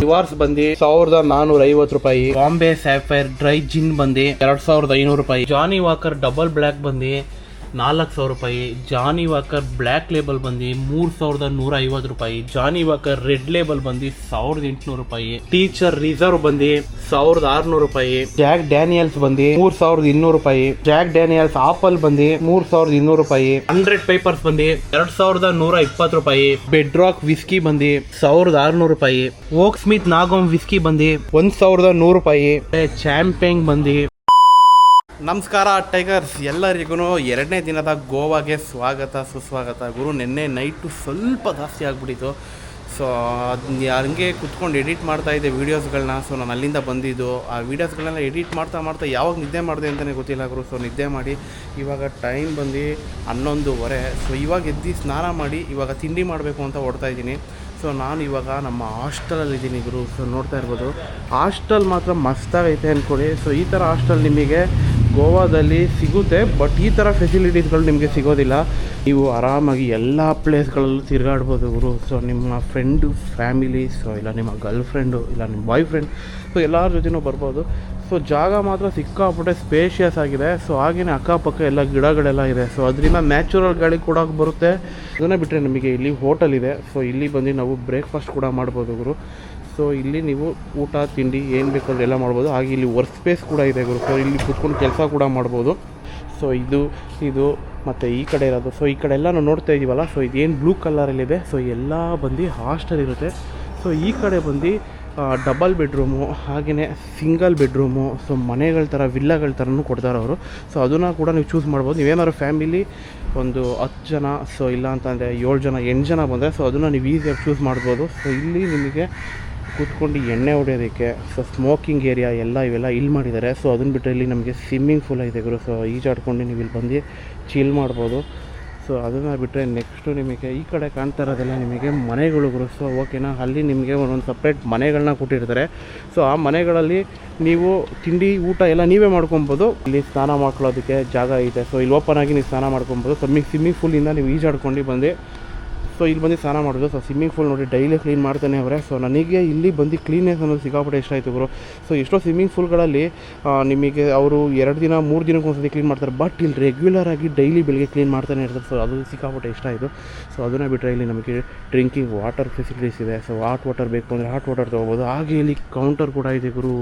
ಡಿವಾರ್ಸ್ ಬಂದು ಸಾವಿರದ ನಾನೂರ ಐವತ್ತು ರೂಪಾಯಿ. ಬಾಂಬೆ ಸ್ಯಾಫೈರ್ ಡ್ರೈ ಜಿನ್ ಬಂದಿ ಎರಡ್ ಸಾವಿರದ ಐನೂರು ರೂಪಾಯಿ. ಜಾನಿ ವಾಕರ್ ಡಬಲ್ ಬ್ಲ್ಯಾಕ್ ಬಂದು ನಾಲ್ಕು ಸಾವಿರ ರೂಪಾಯಿ. ಜಾನಿ ವಾಕರ್ ಬ್ಲ್ಯಾಕ್ ಲೇಬಲ್ ಬಂದು ಮೂರು ಸಾವಿರದ ನೂರ ಐವತ್ತು ರೂಪಾಯಿ. ಜಾನಿ ವಾಕರ್ ರೆಡ್ ಲೇಬಲ್ ಬಂದು ಸಾವಿರದ ಎಂಟುನೂರು ರೂಪಾಯಿ. ಟೀಚರ್ ರಿಸರ್ವ್ ಬಂದು ಸಾವಿರದ ಆರ್ನೂರು ರೂಪಾಯಿ. ಜಾಕ್ ಡ್ಯಾನಿಯಲ್ಸ್ ಬಂದು ಮೂರ್ ಸಾವಿರದ ಇನ್ನೂರು ರೂಪಾಯಿ. ಜಾಕ್ ಡ್ಯಾನಿಯಲ್ಸ್ ಆಪಲ್ ಬಂದು ಮೂರ್ ಸಾವಿರದ ಇನ್ನೂರು ರೂಪಾಯಿ. ಹಂಡ್ರೆಡ್ ಪೇಪರ್ಸ್ ಬಂದು ಎರಡ್ ಸಾವಿರದ ನೂರ ಇಪ್ಪತ್ತು ರೂಪಾಯಿ. ಬೆಡ್ ರಾಕ್ ವಿಸ್ಕಿ ಬಂದು ಸಾವಿರದ ಆರ್ನೂರು ರೂಪಾಯಿ. ಓಕ್ ಸ್ಮಿತ್ ನಾಗೋಮ್ ವಿಸ್ಕಿ ಬಂದು ಒಂದ್ ಸಾವಿರದ ನೂರು ರೂಪಾಯಿ. ಚಾಂಪಿಯನ್ ಬಂದು ನಮಸ್ಕಾರ, ಟೈಗರ್ಸ್. ಎಲ್ಲರಿಗೂ ಎರಡನೇ ದಿನದ ಗೋವಾಗೆ ಸ್ವಾಗತ, ಸುಸ್ವಾಗತ. ಗುರು, ನಿನ್ನೆ ನೈಟು ಸ್ವಲ್ಪ ಜಾಸ್ತಿ ಆಗಿಬಿಟ್ಟಿತ್ತು. ಸೊ ಅದು ಹಂಗೆ ಕುತ್ಕೊಂಡು ಎಡಿಟ್ ಮಾಡ್ತಾ ಇದ್ದೆ ವೀಡಿಯೋಸ್ಗಳನ್ನ. ಸೊ ನಾನು ಅಲ್ಲಿಂದ ಬಂದಿದ್ದು. ಆ ವೀಡಿಯೋಸ್ಗಳನ್ನೆಲ್ಲ ಎಡಿಟ್ ಮಾಡ್ತಾ ಮಾಡ್ತಾ ಯಾವಾಗ ನಿದ್ದೆ ಮಾಡಿದೆ ಅಂತಲೇ ಗೊತ್ತಿಲ್ಲ ಗುರು. ಸೊ ನಿದ್ದೆ ಮಾಡಿ ಇವಾಗ ಟೈಮ್ ಬಂದು ಹನ್ನೊಂದುವರೆ. ಸೊ ಇವಾಗ ಎದ್ದು ಸ್ನಾನ ಮಾಡಿ ಇವಾಗ ತಿಂಡಿ ಮಾಡಬೇಕು ಅಂತ ಓಡ್ತಾ ಇದ್ದೀನಿ. ಸೊ ನಾನು ಇವಾಗ ನಮ್ಮ ಹಾಸ್ಟೆಲಲ್ಲಿ ಇದ್ದೀನಿ ಗುರು. ಸೊ ನೋಡ್ತಾ ಇರ್ಬೋದು. ಹಾಸ್ಟೆಲ್ ಮಾತ್ರ ಮಸ್ತಾಗೈತೆ ಅಂದ್ಕೊಳ್ಳಿ ಸೊ ಈ ಥರ ಹಾಸ್ಟೆಲ್ ನಿಮಗೆ ಗೋವಾದಲ್ಲಿ ಸಿಗುತ್ತೆ, ಬಟ್ ಈ ಥರ ಫೆಸಿಲಿಟೀಸ್ಗಳು ನಿಮಗೆ ಸಿಗೋದಿಲ್ಲ. ನೀವು ಆರಾಮಾಗಿ ಎಲ್ಲ ಪ್ಲೇಸ್ಗಳಲ್ಲೂ ತಿರುಗಾಡ್ಬೋದು ಗುರು. ಸೊ ನಿಮ್ಮ ಫ್ರೆಂಡು ಫ್ಯಾಮಿಲಿ ಸೊ ಇಲ್ಲ ನಿಮ್ಮ ಗರ್ಲ್ ಫ್ರೆಂಡು ಇಲ್ಲ ನಿಮ್ಮ ಬಾಯ್ ಫ್ರೆಂಡ್ ಸೊ ಎಲ್ಲರ ಜೊತೆನೂ ಬರ್ಬೋದು. ಸೊ ಜಾಗ ಮಾತ್ರ ಸಿಕ್ಕಾಪಟ್ಟೆ ಸ್ಪೇಷಿಯಸ್ ಆಗಿದೆ. ಸೊ ಹಾಗೆಯೇ ಅಕ್ಕಪಕ್ಕ ಎಲ್ಲ ಗಿಡಗಳೆಲ್ಲ ಇದೆ. ಸೊ ಅದರಿಂದ ನ್ಯಾಚುರಲ್ ಗಾಳಿ ಕೂಡ ಬರುತ್ತೆ. ಅದನ್ನು ಬಿಟ್ಟರೆ ನಮಗೆ ಇಲ್ಲಿ ಹೋಟೆಲ್ ಇದೆ. ಸೊ ಇಲ್ಲಿ ಬಂದು ನಾವು ಬ್ರೇಕ್ಫಾಸ್ಟ್ ಕೂಡ ಮಾಡ್ಬೋದು ಗುರು. ಸೊ ಇಲ್ಲಿ ನೀವು ಊಟ, ತಿಂಡಿ ಏನು ಬೇಕು ಅದೆಲ್ಲ ಮಾಡ್ಬೋದು. ಹಾಗೆ ಇಲ್ಲಿ ವರ್ಕ್ ಸ್ಪೇಸ್ ಕೂಡ ಇದೆ ಗುರು. ಸೊ ಇಲ್ಲಿ ಕುತ್ಕೊಂಡು ಕೆಲಸ ಕೂಡ ಮಾಡ್ಬೋದು. ಸೊ ಇದು ಇದು, ಮತ್ತು ಈ ಕಡೆ ಇರೋದು. ಸೊ ಈ ಕಡೆ ಎಲ್ಲ ನಾವು ನೋಡ್ತಾ ಇದ್ದೀವಲ್ಲ ಸೊ ಇದೇನು ಬ್ಲೂ ಕಲರಲ್ಲಿದೆ ಸೊ ಎಲ್ಲ ಬಂದು ಹಾಸ್ಟೆಲ್ ಇರುತ್ತೆ. ಸೊ ಈ ಕಡೆ ಬಂದು ಡಬಲ್ ಬೆಡ್ರೂಮು ಹಾಗೆಯೇ ಸಿಂಗಲ್ ಬೆಡ್ರೂಮು ಸೊ ಮನೆಗಳ ಥರ ವಿಲ್ಲಗಳ ಥರನೂ ಕೊಡ್ತಾರೆ ಅವರು. ಸೊ ಅದನ್ನು ಕೂಡ ನೀವು ಚೂಸ್ ಮಾಡ್ಬೋದು. ನೀವೇನಾದ್ರು ಫ್ಯಾಮಿಲಿ ಒಂದು ಹತ್ತು ಜನ ಸೊ ಇಲ್ಲ ಅಂತಂದರೆ ಏಳು ಜನ, ಎಂಟು ಜನ ಬಂದರೆ ಸೊ ಅದನ್ನು ನೀವು ಈಸಿಯಾಗಿ ಚೂಸ್ ಮಾಡ್ಬೋದು. ಸೊ ಇಲ್ಲಿ ನಿಮಗೆ ಕೂತ್ಕೊಂಡು ಎಣ್ಣೆ ಹೊಡೆಯೋದಕ್ಕೆ ಸೊ ಸ್ಮೋಕಿಂಗ್ ಏರಿಯಾ ಎಲ್ಲ ಇವೆಲ್ಲ ಇಲ್ಲಿ ಮಾಡಿದ್ದಾರೆ. ಸೊ ಅದನ್ನ ಬಿಟ್ಟರೆ ಇಲ್ಲಿ ನಮಗೆ ಸ್ವಿಮ್ಮಿಂಗ್ ಪೂಲ್ ಐತೆ ಗುರು. ಸೊ ಈಜಾಡ್ಕೊಂಡು ನೀವು ಇಲ್ಲಿ ಬಂದು ಚೀಲ್ ಮಾಡ್ಬೋದು. ಸೊ ಅದನ್ನು ಬಿಟ್ಟರೆ ನೆಕ್ಸ್ಟು ನಿಮಗೆ ಈ ಕಡೆ ಕಾಣ್ತಾ ಇರೋದೆಲ್ಲ ನಿಮಗೆ ಮನೆಗಳು ಗುರು. ಸೊ ಓಕೆನಾ ಅಲ್ಲಿ ನಿಮಗೆ ಒಂದೊಂದು ಸಪ್ರೇಟ್ ಮನೆಗಳನ್ನ ಕೊಟ್ಟಿರ್ತಾರೆ. ಸೊ ಆ ಮನೆಗಳಲ್ಲಿ ನೀವು ತಿಂಡಿ, ಊಟ ಎಲ್ಲ ನೀವೇ ಮಾಡ್ಕೊಬೋದು. ಇಲ್ಲಿ ಸ್ನಾನ ಮಾಡ್ಕೊಳ್ಳೋದಕ್ಕೆ ಜಾಗ ಐತೆ ಸೊ ಇಲ್ಲಿ ಓಪನ್ ಆಗಿ ನೀವು ಸ್ನಾನ ಮಾಡ್ಕೊಬೋದು. ಸ್ವಿಮ್ಮಿಂಗ್ ಸ್ವಿಮ್ಮಿಂಗ್ ಫೂಲಿಂದ ನೀವು ಈಜಾಡ್ಕೊಂಡು ಬಂದು ಸೊ ಇಲ್ಲಿ ಬಂದು ಸ್ನಾನ ಮಾಡೋದು ಸೊ ಸ್ವಿಮ್ಮಿಂಗ್ ಪೂಲ್ ನೋಡಿ ಡೈಲಿ ಕ್ಲೀನ್ ಮಾಡ್ತಾನೆ ಅವರೇ. ಸೊ ನನಗೆ ಇಲ್ಲಿ ಬಂದು ಕ್ಲೀನೆಸ್ ಅನ್ನೋದು ಸಿಕ್ಕಾಪಟ್ಟೆ ಇಷ್ಟ ಆಯಿತು ಗುರು. ಸೊ ಎಷ್ಟೋ ಸ್ವಿಮ್ಮಿಂಗ್ ಫೂಲ್ಗಳಲ್ಲಿ ನಿಮಗೆ ಅವರು ಎರಡು ದಿನ, ಮೂರು ದಿನಕ್ಕೆ ಒಂದ್ಸತಿ ಕ್ಲೀನ್ ಮಾಡ್ತಾರೆ. ಬಟ್ ಇಲ್ಲಿ ರೆಗ್ಯುಲರ್ ಆಗಿ ಡೈಲಿ ಬೆಳಿಗ್ಗೆ ಕ್ಲೀನ್ ಮಾಡ್ತಾನೆ ಇರ್ತಾರೆ. ಸೊ ಅದು ಸಿಕ್ಕಾಪಟ್ಟೆ ಇಷ್ಟ ಆಯಿತು. ಸೊ ಅದನ್ನು ಬಿಟ್ಟರೆ ಇಲ್ಲಿ ನಮಗೆ ಡ್ರಿಂಕಿಂಗ್ ವಾಟರ್ ಫೆಸಿಲಿಟೀಸ್ ಇದೆ. ಸೊ ಹಾಟ್ ವಾಟರ್ ಬೇಕು ಅಂದರೆ ಹಾಟ್ ವಾಟರ್ ತೊಗೋಬೋದು. ಹಾಗೆ ಇಲ್ಲಿ ಕೌಂಟರ್ ಕೂಡ ಇದೆ ಗುರು.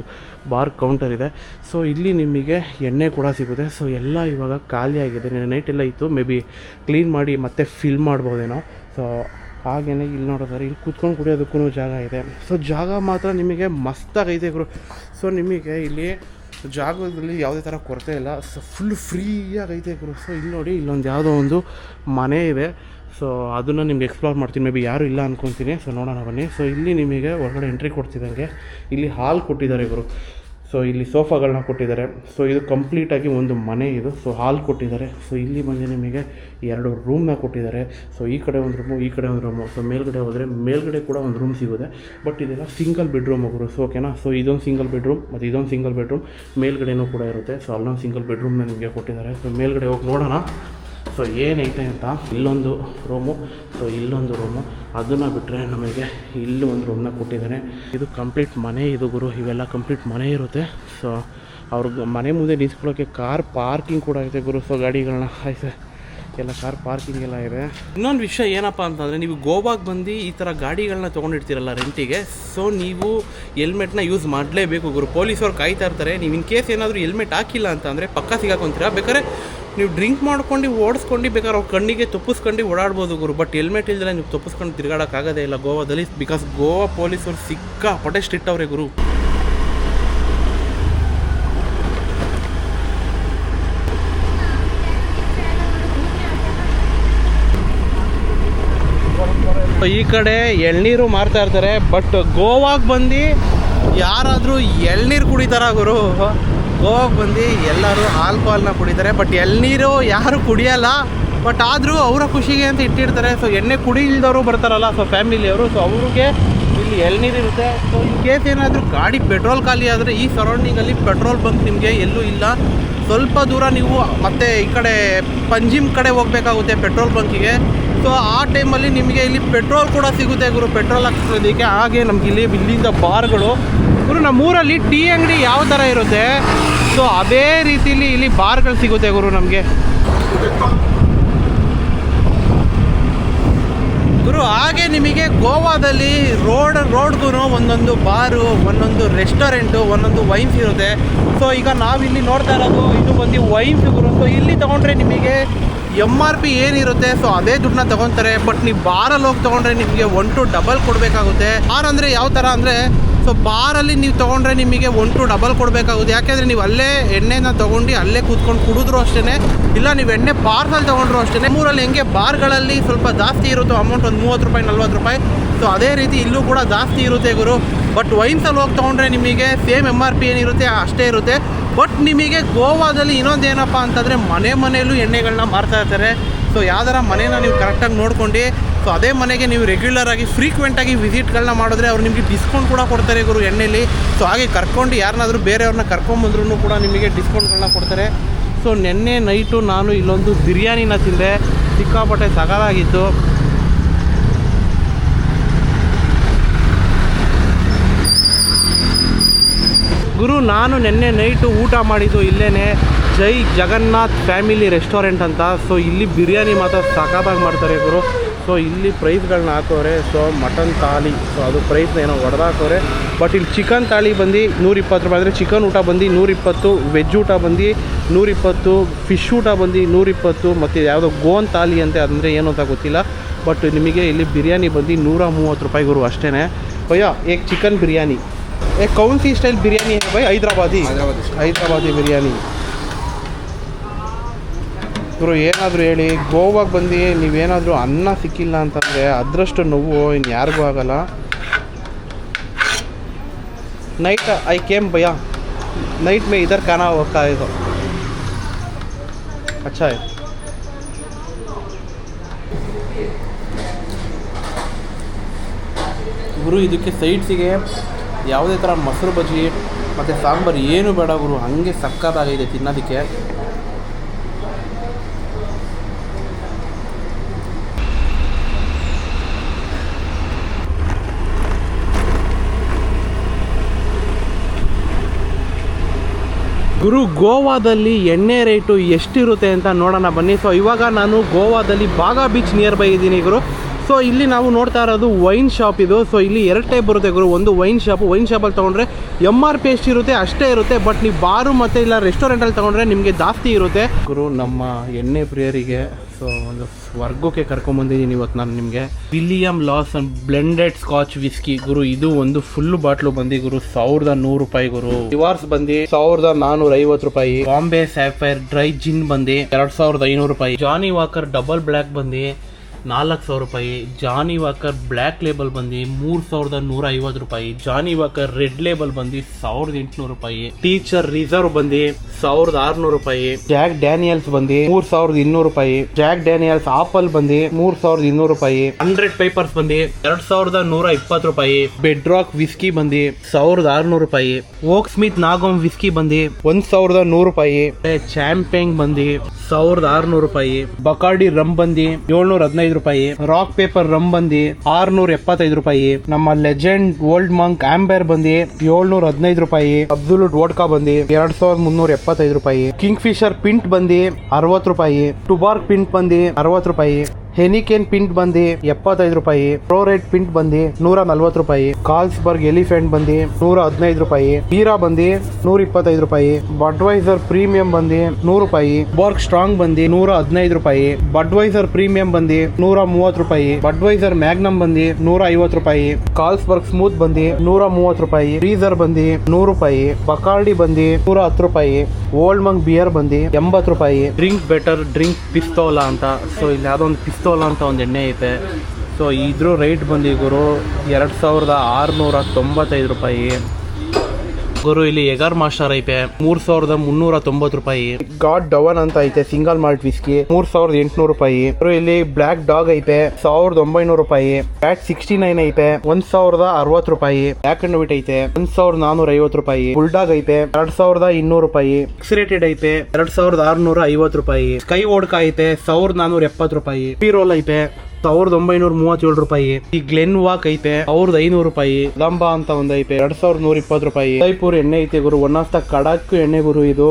ಬಾರ್ ಕೌಂಟರ್ ಇದೆ. ಸೊ ಇಲ್ಲಿ ನಿಮಗೆ ಎಣ್ಣೆ ಕೂಡ ಸಿಗುತ್ತೆ. ಸೊ ಎಲ್ಲ ಇವಾಗ ಖಾಲಿಯಾಗಿದೆ ಆಗಿದೆ. ನೈಟ್ ಎಲ್ಲ ಇತ್ತು. ಮೇ ಬಿ ಕ್ಲೀನ್ ಮಾಡಿ ಮತ್ತೆ ಫಿಲ್ ಮಾಡ್ಬೋದೇನೋ. ಸೊ ಹಾಗೆಯೇ ಇಲ್ಲಿ ನೋಡೋದಾದ್ರೆ ಇಲ್ಲಿ ಕುತ್ಕೊಂಡು ಕುಡಿಯೋದಕ್ಕೂ ಜಾಗ ಇದೆ. ಸೊ ಜಾಗ ಮಾತ್ರ ನಿಮಗೆ ಮಸ್ತಾಗೈತೆ ಗುರು. ಸೊ ನಿಮಗೆ ಇಲ್ಲಿ ಜಾಗದಲ್ಲಿ ಯಾವುದೇ ಥರ ಕೊರತೆ ಇಲ್ಲ. ಸೊ ಫುಲ್ ಫ್ರೀಯಾಗೈತೆ ಗುರು. ಸೊ ಇಲ್ಲಿ ನೋಡಿ, ಇಲ್ಲೊಂದು ಯಾವುದೋ ಒಂದು ಮನೆ ಇದೆ. ಸೊ ಅದನ್ನು ನಿಮ್ಗೆ ಎಕ್ಸ್ಪ್ಲೋರ್ ಮಾಡ್ತೀನಿ. ಮೇ ಬಿ ಯಾರೂ ಇಲ್ಲ ಅನ್ಕೊತೀನಿ. ಸೊ ನೋಡೋಣ ಬನ್ನಿ. ಸೊ ಇಲ್ಲಿ ನಿಮಗೆ ಹೊರಗಡೆ ಎಂಟ್ರಿ ಕೊಡ್ತಿದ್ದಂಗೆ ಇಲ್ಲಿ ಹಾಲ್ ಕೊಟ್ಟಿದ್ದಾರೆ ಇವರು ಸೊ ಇಲ್ಲಿ ಸೋಫಾಗಳನ್ನ ಕೊಟ್ಟಿದ್ದಾರೆ. ಸೊ ಇದು ಕಂಪ್ಲೀಟಾಗಿ ಒಂದು ಮನೆ ಇದು. ಸೊ ಹಾಲ್ ಕೊಟ್ಟಿದ್ದಾರೆ. ಸೊ ಇಲ್ಲಿ ಬಂದು ನಿಮಗೆ ಎರಡು ರೂಮ್ನ ಕೊಟ್ಟಿದ್ದಾರೆ. ಸೊ ಈ ಕಡೆ ಒಂದು ರೂಮು ಈ ಕಡೆ ಒಂದು ರೂಮು ಸೊ ಮೇಲ್ಗಡೆ ಹೋದರೆ ಮೇಲ್ಗಡೆ ಕೂಡ ಒಂದು ರೂಮ್ ಸಿಗುತ್ತೆ. ಬಟ್ ಇದೆಲ್ಲ ಸಿಂಗಲ್ ಬೆಡ್ರೂಮ್ ಒಬ್ಬರು ಸೊ ಓಕೆನಾ ಸೊ ಇದೊಂದು ಸಿಂಗಲ್ ಬೆಡ್ರೂಮ್ ಮತ್ತು ಇದೊಂದು ಸಿಂಗಲ್ ಬೆಡ್ರೂಮ್ ಮೇಲ್ಗಡೆನೂ ಕೂಡ ಇರುತ್ತೆ. ಸೊ ಅಲ್ಲೊಂದು ಸಿಂಗಲ್ ಬೆಡ್ರೂಮ್ನ ನಿಮಗೆ ಕೊಟ್ಟಿದ್ದಾರೆ. ಸೊ ಮೇಲ್ಗಡೆ ಹೋಗಿ ನೋಡೋಣ. ಸೊ ಏನೈತೆ ಅಂತ, ಇಲ್ಲೊಂದು ರೂಮು ಸೊ ಇಲ್ಲೊಂದು ರೂಮು ಅದನ್ನು ಬಿಟ್ಟರೆ ನಮಗೆ ಇಲ್ಲಿ ಒಂದು ರೂಮ್ನ ಕೊಟ್ಟಿದ್ದಾರೆ. ಇದು ಕಂಪ್ಲೀಟ್ ಮನೆ ಇದು ಗುರು. ಇವೆಲ್ಲ ಕಂಪ್ಲೀಟ್ ಮನೆ ಇರುತ್ತೆ. ಸೊ ಅವ್ರಿಗೆ ಮನೆ ಮುಂದೆ ನಿಲ್ಸ್ಕೊಳ್ಳೋಕ್ಕೆ ಕಾರ್ ಪಾರ್ಕಿಂಗ್ ಕೂಡ ಐತೆ ಗುರು. ಸೊ ಗಾಡಿಗಳನ್ನ ಐತೆ ಎಲ್ಲ ಕಾರ್ ಪಾರ್ಕಿಂಗ್ ಎಲ್ಲ ಇದೆ. ಇನ್ನೊಂದು ವಿಷಯ ಏನಪ್ಪ ಅಂತಂದರೆ, ನೀವು ಗೋವಾಗೆ ಬಂದು ಈ ಥರ ಗಾಡಿಗಳನ್ನ ತೊಗೊಂಡಿರ್ತೀರಲ್ಲ ರೆಂಟಿಗೆ ಸೊ ನೀವು ಹೆಲ್ಮೆಟ್ನ ಯೂಸ್ ಮಾಡಲೇಬೇಕು ಗುರು. ಪೊಲೀಸವ್ರು ಕಾಯ್ತಾ ಇರ್ತಾರೆ, ನೀವು ಇನ್ ಕೇಸ್ ಏನಾದರೂ ಹೆಲ್ಮೆಟ್ ಹಾಕಿಲ್ಲ ಅಂತಂದರೆ ಪಕ್ಕ ಸಿಗಾಕೊಂತೀರಾ ಬೇಕಾದ್ರೆ ನೀವು ಡ್ರಿಂಕ್ ಮಾಡ್ಕೊಂಡು ಓಡಿಸ್ಕೊಂಡು ಬೇಕಾದ್ರೆ ಅವ್ರ ಕಣ್ಣಿಗೆ ತಪ್ಪಿಸ್ಕೊಂಡು ಓಡಾಡ್ಬೋದು ಗುರು. ಬಟ್ ಹೆಲ್ಮೆಟ್ ಇಲ್ದಿಲ್ಲ ನೀವು ತಪ್ಪಿಸ್ಕೊಂಡು ತಿರುಗಾಡೋಕ್ಕಾಗೋದೇ ಇಲ್ಲ ಗೋವಾದಲ್ಲಿ. ಬಿಕಾಸ್ ಗೋವಾ ಪೊಲೀಸರು ಸಿಕ್ಕಾಪಟ್ಟೆ ಸ್ಟ್ರಿಕ್ಟ್ ಅವರೇ ಗುರು. ಈ ಕಡೆ ಎಳ್ನೀರು ಮಾರ್ತಾ ಇರ್ತಾರೆ. ಬಟ್ ಗೋವಾಗೆ ಬಂದು ಯಾರಾದರೂ ಎಳ್ನೀರು ಕುಡಿತಾರ ಗುರು? ಗೋವಾಗೆ ಬಂದು ಎಲ್ಲರೂ ಆಲ್ಕೋಹಾಲ್ನ ಕುಡಿತಾರೆ. ಬಟ್ ಎಳ್ನೀರು ಯಾರು ಕುಡಿಯಲ್ಲ. ಬಟ್ ಆದರೂ ಅವರ ಖುಷಿಗೆ ಅಂತ ಇಟ್ಟಿರ್ತಾರೆ. ಸೊ ಎಣ್ಣೆ ಕುಡಿ ಇಲ್ದವರು ಬರ್ತಾರಲ್ಲ ಸೊ ಫ್ಯಾಮಿಲಿಯವರು ಸೊ ಅವ್ರಿಗೆ ಇಲ್ಲಿ ಇಲ್ಲಿ ಎಳ್ನೀರು ಇರುತ್ತೆ. ಸೊ ಇನ್ ಕೇಸ್ ಏನಾದರೂ ಗಾಡಿ ಪೆಟ್ರೋಲ್ ಖಾಲಿ ಆದರೆ ಈ ಸರೌಂಡಿಂಗಲ್ಲಿ ಪೆಟ್ರೋಲ್ ಬಂಕ್ ನಿಮಗೆ ಎಲ್ಲೂ ಇಲ್ಲ. ಸ್ವಲ್ಪ ದೂರ ನೀವು ಮತ್ತೆ ಈ ಕಡೆ ಪಂಜಿಮ್ ಕಡೆ ಹೋಗಬೇಕಾಗುತ್ತೆ ಪೆಟ್ರೋಲ್ ಬಂಕಿಗೆ ಸೊ ಆ ಟೈಮಲ್ಲಿ ನಿಮಗೆ ಇಲ್ಲಿ ಪೆಟ್ರೋಲ್ ಕೂಡ ಸಿಗುತ್ತೆ ಗುರು. ಪೆಟ್ರೋಲ್ ಹಾಕ್ಸೋದಕ್ಕೆ ಹಾಗೆ ನಮಗೆ ಇಲ್ಲಿ ಇಲ್ಲಿಂದ ಬಾರ್ಗಳು ಗುರು ನಮ್ಮೂರಲ್ಲಿ ಟೀ ಅಂಗಡಿ ಯಾವ ಥರ ಇರುತ್ತೆ? ಸೊ ಅದೇ ರೀತಿಲಿ ಇಲ್ಲಿ ಬಾರ್ಗಳು ಸಿಗುತ್ತೆ ಗುರು ನಮಗೆ. ಗುರು, ಹಾಗೆ ನಿಮಗೆ ಗೋವಾದಲ್ಲಿ ರೋಡ್ ರೋಡ್ಗೂ ಒಂದೊಂದು ಬಾರು, ಒಂದೊಂದು ರೆಸ್ಟೋರೆಂಟು, ಒಂದೊಂದು ವೈನ್ಸ್ ಇರುತ್ತೆ. ಸೊ ಈಗ ನಾವಿಲ್ಲಿ ನೋಡ್ತಾ ಇರೋದು ಇದು ಬಂದು ವೈನ್ಸ್ ಗುರು. ಸೊ ಇಲ್ಲಿ ತೊಗೊಂಡ್ರೆ ನಿಮಗೆ ಎಂ ಆರ್ ಪಿ ಏನಿರುತ್ತೆ ಸೊ ಅದೇ ದುಡ್ಡನ್ನ ತೊಗೊತಾರೆ. ಬಟ್ ನೀವು ಬಾರಲ್ಲಿ ಹೋಗಿ ತೊಗೊಂಡ್ರೆ ನಿಮಗೆ ಒನ್ ಟು ಡಬಲ್ ಕೊಡಬೇಕಾಗುತ್ತೆ. ಬಾರ್ ಅಂದರೆ ಯಾವ ಥರ ಅಂದರೆ ಸೊ ಬಾರಲ್ಲಿ ನೀವು ತೊಗೊಂಡ್ರೆ ನಿಮಗೆ ಒನ್ ಟು ಡಬಲ್ ಕೊಡಬೇಕಾಗುತ್ತೆ. ಯಾಕೆಂದರೆ ನೀವು ಅಲ್ಲೇ ಎಣ್ಣೆನ ತೊಗೊಂಡು ಅಲ್ಲೇ ಕೂತ್ಕೊಂಡು ಕುಡಿದ್ರು ಅಷ್ಟೇ ಇಲ್ಲ ನೀವು ಎಣ್ಣೆ ಬಾರ್ಸಲ್ಲಿ ತೊಗೊಂಡ್ರು ಅಷ್ಟೇ ಮೂರಲ್ಲಿ ಹೆಂಗೆ ಬಾರ್ಗಳಲ್ಲಿ ಸ್ವಲ್ಪ ಜಾಸ್ತಿ ಇರುತ್ತೋ ಅಮೌಂಟ್ ಒಂದು ಮೂವತ್ತು ರೂಪಾಯಿ, ನಲ್ವತ್ತು ರೂಪಾಯಿ. ಸೊ ಅದೇ ರೀತಿ ಇಲ್ಲೂ ಕೂಡ ಜಾಸ್ತಿ ಇರುತ್ತೆ ಗುರು. ಬಟ್ ವೈನ್ಸಲ್ಲಿ ಹೋಗಿ ತೊಗೊಂಡ್ರೆ ನಿಮಗೆ ಸೇಮ್ ಎಂ ಆರ್ ಪಿ ಏನಿರುತ್ತೆ, ಅಷ್ಟೇ ಇರುತ್ತೆ. ಬಟ್ ನಿಮಗೆ ಗೋವಾದಲ್ಲಿ ಇನ್ನೊಂದೇನಪ್ಪ ಅಂತಂದರೆ ಮನೆ ಮನೆಯಲ್ಲೂ ಎಣ್ಣೆಗಳನ್ನ ಮಾರ್ತಾ ಇರ್ತಾರೆ. ಸೊ ಯಾವ್ದಾರ ಮನೇನ ನೀವು ಕರೆಕ್ಟಾಗಿ ನೋಡ್ಕೊಂಡು ಸೊ ಅದೇ ಮನೆಗೆ ನೀವು ರೆಗ್ಯುಲರ್ ಆಗಿ ಫ್ರೀಕ್ವೆಂಟ್ ಆಗಿ ವಿಸಿಟ್ಗಳನ್ನ ಮಾಡಿದ್ರೆ ಅವ್ರು ನಿಮಗೆ ಡಿಸ್ಕೌಂಟ್ ಕೂಡ ಕೊಡ್ತಾರೆ ಗುರು ಎಣ್ಣೆಲಿ. ಸೊ ಹಾಗೆ ಕರ್ಕೊಂಡು ಯಾರನ್ನಾದರೂ ಬೇರೆಯವ್ರನ್ನ ಕರ್ಕೊಂಬಂದ್ರೂ ಕೂಡ ನಿಮಗೆ ಡಿಸ್ಕೌಂಟ್ಗಳನ್ನ ಕೊಡ್ತಾರೆ. ಸೊ ನಿನ್ನೆ ನೈಟು ನಾನು ಇಲ್ಲೊಂದು ಬಿರಿಯಾನಿನ ತಿಂದೆ. ಸಿಕ್ಕಾಪಟ್ಟೆ ಸಗದಾಗಿತ್ತು ಗುರು, ನಾನು ನಿನ್ನೆ ನೈಟು ಊಟ ಮಾಡಿದ್ದು ಇಲ್ಲೇ ಜೈ ಜಗನ್ನಾಥ್ ಫ್ಯಾಮಿಲಿ ರೆಸ್ಟೋರೆಂಟ್ ಅಂತ. ಸೊ ಇಲ್ಲಿ ಬಿರಿಯಾನಿ ಮಾತ್ರ ಸಖತ್ತಾಗಿ ಮಾಡ್ತಾರೆ ಗುರು. ಸೊ ಇಲ್ಲಿ ಪ್ರೈಸ್ಗಳನ್ನ ಹಾಕೋರೆ. ಸೊ ಮಟನ್ ತಾಳಿ ಸೊ ಅದು ಪ್ರೈಸ್ನ ಏನೋ ಹೊಡೆದಾಕೋರೆ ಬಟ್ ಇಲ್ಲಿ ಚಿಕನ್ ತಾಳಿ ಬಂದು ನೂರಿಪ್ಪತ್ತು ರೂಪಾಯಿ. ಅಂದರೆ ಚಿಕನ್ ಊಟ ಬಂದು ನೂರಿಪ್ಪತ್ತು ವೆಜ್ ಊಟ ಬಂದು ನೂರಿಪ್ಪತ್ತು ಫಿಶ್ ಊಟ ಬಂದು ನೂರಿಪ್ಪತ್ತು ಮತ್ತು ಯಾವುದೋ ಗೋನ್ ತಾಳಿ ಅಂತ ಅಂದರೆ ಏನು ಅಂತ ಗೊತ್ತಿಲ್ಲ. ಬಟ್ ನಿಮಗೆ ಇಲ್ಲಿ ಬಿರಿಯಾನಿ ಬಂದು ನೂರ ಮೂವತ್ತು ರೂಪಾಯಿ ಗುರು ಅಷ್ಟೇ ಭಯ್ಯ ಏಕ್ ಚಿಕನ್ ಬಿರಿಯಾನಿ. ಏ ಕೌನ್ಸಿ ಸ್ಟೈಲ್ ಬಿರಿಯಾನಿ ಭಯ್? ಹೈದ್ರಾಬಾದಿ. ಹೈದ್ರಾಬಾದಿ ಬಿರಿಯಾನಿ. ಗುರು, ಏನಾದರೂ ಹೇಳಿ, ಗೋವಾಗೆ ಬಂದು, ನೀವೇನಾದರೂ ಅನ್ನ ಸಿಕ್ಕಿಲ್ಲ ಅಂತಂದರೆ ಅದರಷ್ಟು ನೋವು ಇನ್ನು ಯಾರಿಗೂ ಆಗಲ್ಲ. ನೈಟ್ ಐ ಕೇಮ್ ಭಯ. ನೈಟ್ ಮೇ ಇದರ್ ಕಾಣ ಹೋಗ್ತಾ ಇದು ಅಚ್ಛಾ ಗುರು, ಇದಕ್ಕೆ ಸೈಡ್ಸಿಗೆ ಯಾವುದೇ ಥರ ಮೊಸರು ಬಜ್ಜಿ ಮತ್ತು ಸಾಂಬಾರು ಏನು ಬೇಡ ಗುರು, ಹಾಗೆ ಸಕ್ಕತ್ತಾಗಿದೆ ತಿನ್ನೋದಕ್ಕೆ. ಗುರು ಗೋವಾದಲ್ಲಿ ಎಣ್ಣೆ ರೇಟು ಎಷ್ಟಿರುತ್ತೆ ಅಂತ ನೋಡೋಣ ಬನ್ನಿ. ಸೊ ಇವಾಗ ನಾನು ಗೋವಾದಲ್ಲಿ ಬಾಗಾ ಬೀಚ್ ನಿಯರ್ ಬೈ ಇದ್ದೀನಿ ಗುರು. ಸೊ ಇಲ್ಲಿ ನಾವು ನೋಡ್ತಾ ಇರೋದು ವೈನ್ ಶಾಪ್ ಇದು. ಸೊ ಇಲ್ಲಿ ಎರಡು ಟೈಪ್ ಬರುತ್ತೆ ಗುರು. ಒಂದು ವೈನ್ ಶಾಪ್, ವೈನ್ ಶಾಪಲ್ಲಿ ತೊಗೊಂಡ್ರೆ ಎಂ ಆರ್ ಪಿ ಎಷ್ಟಿರುತ್ತೆ ಅಷ್ಟೇ ಇರುತ್ತೆ. ಬಟ್ ನೀವು ಬಾರು ಮತ್ತು ಇಲ್ಲ ರೆಸ್ಟೋರೆಂಟಲ್ಲಿ ತೊಗೊಂಡ್ರೆ ನಿಮಗೆ ಜಾಸ್ತಿ ಇರುತ್ತೆ. ಗುರು, ನಮ್ಮ ಎಣ್ಣೆ ಪ್ರಿಯರಿಗೆ ಸೊ ಒಂದು ಸ್ವರ್ಗಕ್ಕೆ ಕರ್ಕೊಂಬಂದಿದ್ದೀನಿ ಇವತ್ತು ನಾನು ನಿಮಗೆ. William Lawson's blended scotch whisky ಗುರು, ಇದು ಒಂದು ಫುಲ್ ಬಾಟ್ಲು ಬಂದಿ ಗುರು, ಸಾವಿರದ ನೂರು ರೂಪಾಯಿ ಗುರು. ರಿವಾರ್ಸ್ ಬಂದು, ಸಾವಿರದ ನಾನೂರ ಐವತ್ತು ರೂಪಾಯಿ. ಬಾಂಬೆ ಸ್ಯಾಫೈರ್ ಡ್ರೈ ಜಿನ್ ಬಂದಿ, ಎರಡ್ ಸಾವಿರದ ಐನೂರು ರೂಪಾಯಿ. ಜಾನಿ ವಾಕರ್ ಡಬಲ್ ಬ್ಲ್ಯಾಕ್ ಬಂದು ನಾಲ್ಕು ಸಾವಿರ ರೂಪಾಯಿ, ಜಾನಿ ವಾಕರ್ ಬ್ಲ್ಯಾಕ್ ಲೇಬಲ್ ಬಂದು ಮೂರು ಸಾವಿರದ ನೂರ ಐವತ್ತು ರೂಪಾಯಿ, ಜಾನಿ ವಾಕರ್ ರೆಡ್ ಲೇಬಲ್ ಬಂದು ಸಾವಿರದ ಎಂಟುನೂರು ರೂಪಾಯಿ, ಟೀಚರ್ ರಿಸರ್ವ್ ಬಂದು ಸಾವಿರದ ಆರ್ನೂರು ರೂಪಾಯಿ, ಜಾಕ್ ಡ್ಯಾನಿಯಲ್ಸ್ ಬಂದು ಮೂರು ಸಾವಿರದ ಇನ್ನೂರು ರೂಪಾಯಿ, ಜಾಕ್ ಡ್ಯಾನಿಯಲ್ಸ್ ಆಪಲ್ ಬಂದು ಮೂರು ಸಾವಿರದ ಇನ್ನೂರು ರೂಪಾಯಿ, ಹಂಡ್ರೆಡ್ ಪೇಪರ್ಸ್ ಬಂದು ಎರಡ್ ಸಾವಿರದ ನೂರ ಇಪ್ಪತ್ತು ರೂಪಾಯಿ ಬೆಡ್ ರಾಕ್ ವಿಸ್ಕಿ ಬಂದು ಸಾವಿರದ ಆರ್ನೂರು ರೂಪಾಯಿ, ಓಕ್ ಸ್ಮಿತ್ ನಾಗೋಮ್ ವಿಸ್ಕಿ ಬಂದು ಒಂದ್ ಸಾವಿರದ ನೂರು ರೂಪಾಯಿ ಚಾಂಪಿಯನ್ ಬಂದು ಸಾವಿರದ ಆರ್ನೂರು ರೂಪಾಯಿ ಬಕಾರ್ಡಿ ರಮ್ ಬಂದಿ ಏಳ್ನೂರ ಹದಿನೈದು ರೂಪಾಯಿ ರಾಕ್ ಪೇಪರ್ ರಮ್ ಬಂದಿ ಆರ್ನೂರ ಎಪ್ಪತ್ತೈದು ರೂಪಾಯಿ, ನಮ್ಮ ಲೆಜೆಂಡ್ ಓಲ್ಡ್ ಮಂಕ್ ಆಂಬೇರ್ ಬಂದಿ ಏಳ್ನೂರ ಹದಿನೈದು ರೂಪಾಯಿ, ಅಬ್ದುಲ್ ವೋಡ್ಕಾ ಬಂದಿ ಎರಡ್ ಸಾವಿರದ ಮುನ್ನೂರ ಎಪ್ಪತ್ತೈದು ರೂಪಾಯಿ ಕಿಂಗ್ ಫಿಶರ್ ಪಿಂಟ್ ಬಂದಿ ಅರವತ್ತು ರೂಪಾಯಿ ಟುಬಾರ್ಕ್ ಪಿಂಟ್ ಬಂದಿ ಅರವತ್ತು ರೂಪಾಯಿ. ಹೆನಿಕೇನ್ ಪಿಂಟ್ ಬಂದಿ ಎಪ್ಪತ್ತೈದು ರೂಪಾಯಿ ಪ್ರೋರೇಟ್ ಪಿಂಟ್ ಬಂದಿ ನೂರ ನಲ್ವತ್ತು ರೂಪಾಯಿ ಕಾಲ್ಸ್ಬರ್ಗ್ ಎಲಿಫೆಂಟ್ ಬಂದು ನೂರ ಹದಿನೈದು ರೂಪಾಯಿ ಬೀರಾ ಬಂದು ನೂರ ಇಪ್ಪತ್ತೈದು ರೂಪಾಯಿ ಬಡ್ವೈಸರ್ ಪ್ರೀಮಿಯಂ ಬಂದಿ ನೂರು ರೂಪಾಯಿ ಬಾರ್ಕ್ ಸ್ಟ್ರಾಂಗ್ ಬಂದಿ ನೂರ ಹದಿನೈದು ರೂಪಾಯಿ ಬಡ್ವೈಸರ್ ಪ್ರೀಮಿಯಂ ಬಂದಿ ನೂರ ಮೂವತ್ತು ರೂಪಾಯಿ ಬಡ್ವೈಸರ್ ಮ್ಯಾಗ್ನಮ್ ಬಂದಿ ನೂರ ಐವತ್ತು ರೂಪಾಯಿ ಕಾಲ್ಸ್ಬರ್ಗ್ ಸ್ಮೂತ್ ಬಂದಿ ನೂರ ಮೂವತ್ತು ರೂಪಾಯಿ ಫ್ರೀಸರ್ ಬಂದಿ ನೂರು ರೂಪಾಯಿ ಬಕಾರ್ಡಿ ಬಂದು ನೂರ ಹತ್ತು ರೂಪಾಯಿ ಓಲ್ಡ್ ಮಂಗ್ ಬಿಯರ್ ಬಂದಿ ಎಂಬತ್ತು ರೂಪಾಯಿ. ಡ್ರಿಂಕ್ ಬೆಟರ್ ಡ್ರಿಂಕ್ ಪಿಸ್ತೋಲಾ ಅಂತ. ಸೊ ಇಲ್ಲಿ ಯಾವುದೋ ಒಂದು ಪಿಸ್ತೋಲಾ ಅಂತ ಒಂದು ಎಣ್ಣೆ ಐತೆ. ಸೊ ಇದ್ರ ರೇಟ್ ಬಂದು ಎರಡು ಸಾವಿರದ ಆರುನೂರ ತೊಂಬತ್ತೈದು ರೂಪಾಯಿ. ಗುರು ಇಲ್ಲಿ ಎಗಾರ್ ಮಾಸ್ಟರ್ ಐತೆ. ಮೂರ್ ಸಾವಿರದ ಮುನ್ನೂರ ತೊಂಬತ್ತು ರೂಪಾಯಿ. ಗಾಡ್ ಡವನ್ ಅಂತ ಐತೆ, ಸಿಂಗಲ್ ಮಾಲ್ಟ್ ವಿಸ್ಕಿ ಮೂರ್ ಸಾವಿರದ ಎಂಟುನೂರು ರೂಪಾಯಿ. ಗುರು ಇಲ್ಲಿ ಬ್ಲಾಕ್ ಡಾಗ್ ಐತೆ, ಸಾವಿರದ ಒಂಬೈನೂರು ರೂಪಾಯಿ. ಬ್ಯಾಟ್ ಸಿಕ್ಸ್ಟಿ ನೈನ್ ಐತೆ, ಒಂದ್ ಸಾವಿರದ ಅರವತ್ತು ರೂಪಾಯಿ. ಬ್ಲಾಕ್ ಅಂಡ್ ವೈಟ್ ಐತೆ, ಒಂದ್ ಸಾವಿರದ ನಾನೂರ ಐವತ್ತು ರೂಪಾಯಿ. ಬುಲ್ಡಾಗ್ ಐತೆ, ಎರಡ್ ಸಾವಿರದ ಇನ್ನೂರು ರೂಪಾಯಿ. ಫಿಕ್ಸ್ ರೇಟೆಡ್ ಐತೆ, ಎರಡ್ ಸಾವಿರದ ಆರ್ನೂರ ಐವತ್ತು ರೂಪಾಯಿ. ಸ್ಕೈ ಓಡ್ಕ ಐತೆ, ಸಾವಿರದ ನಾನೂರ ಎಪ್ಪತ್ತು ರೂಪಾಯಿ. ರೋಲ್ ಐತೆ ಸಾವಿರದ ಒಂಬೈನೂರ ಮೂವತ್ತೇಳು ರೂಪಾಯಿ. ಈ ಗ್ಲೆನ್ ವಾಕ್ ಐತೆ ಸಾವಿರದ ಐನೂರು ರೂಪಾಯಿ. ಲಂಬ ಅಂತ ಒಂದ್ ಐತೆ, ಎರಡ್ ಸಾವಿರದ ನೂರ ಇಪ್ಪತ್ತು ರೂಪಾಯಿ. ಜೈಪುರ್ ಎಣ್ಣೆ ಐತೆ ಗುರು, ಒನ್ ಆಫ್ ದ ಕಡಕ್ ಎಣ್ಣೆ ಗುರು ಇದು.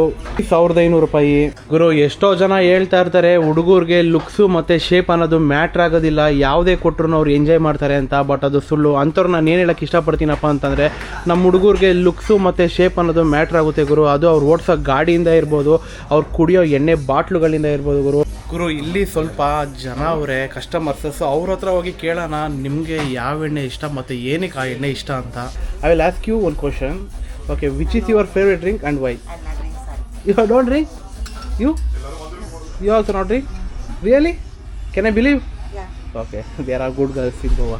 ಸಾವಿರದ ಐನೂರು ರೂಪಾಯಿ. ಗುರು, ಎಷ್ಟೋ ಜನ ಹೇಳ್ತಾ ಇರ್ತಾರೆ, ಹುಡುಗರ್ಗೆ ಲುಕ್ಸ್ ಮತ್ತೆ ಶೇಪ್ ಅನ್ನೋದು ಮ್ಯಾಟ್ರ್ ಆಗೋದಿಲ್ಲ, ಯಾವುದೇ ಕೊಟ್ರು ಅವ್ರು ಎಂಜಾಯ್ ಮಾಡ್ತಾರೆ ಅಂತ ಬಟ್ ಅದು ಸುಳ್ಳು. ಅಂತವ್ರು ನಾನು ಏನು ಹೇಳಕ್ ಇಷ್ಟಪಡ್ತೀನಪ್ಪ ಅಂತಂದ್ರೆ ನಮ್ಮ ಹುಡುಗರ್ಗೆ ಲುಕ್ಸ್ ಮತ್ತೆ ಶೇಪ್ ಅನ್ನೋದು ಮ್ಯಾಟ್ರ್ ಆಗುತ್ತೆ ಗುರು. ಅದು ಅವ್ರು ಓಡಿಸೋ ಗಾಡಿಯಿಂದ ಇರ್ಬೋದು, ಅವ್ರು ಕುಡಿಯೋ ಎಣ್ಣೆ ಬಾಟ್ಲುಗಳಿಂದ ಇರ್ಬೋದು ಗುರು. ಗುರು, ಇಲ್ಲಿ ಸ್ವಲ್ಪ ಜನ ಅವರೇ ಕಸ್ಟಮರ್ಸಸ್ ಅವ್ರ ಹತ್ರ ಹೋಗಿ ಕೇಳೋಣ ನಿಮಗೆ ಯಾವ ಎಣ್ಣೆ ಇಷ್ಟ ಮತ್ತು ಏನಕ್ಕೆ ಆ ಎಣ್ಣೆ ಇಷ್ಟ ಅಂತ. I will ask you one question okay which is your favourite drink and why you don't drink you you also not drink really can I believe okay there are good girls in Goa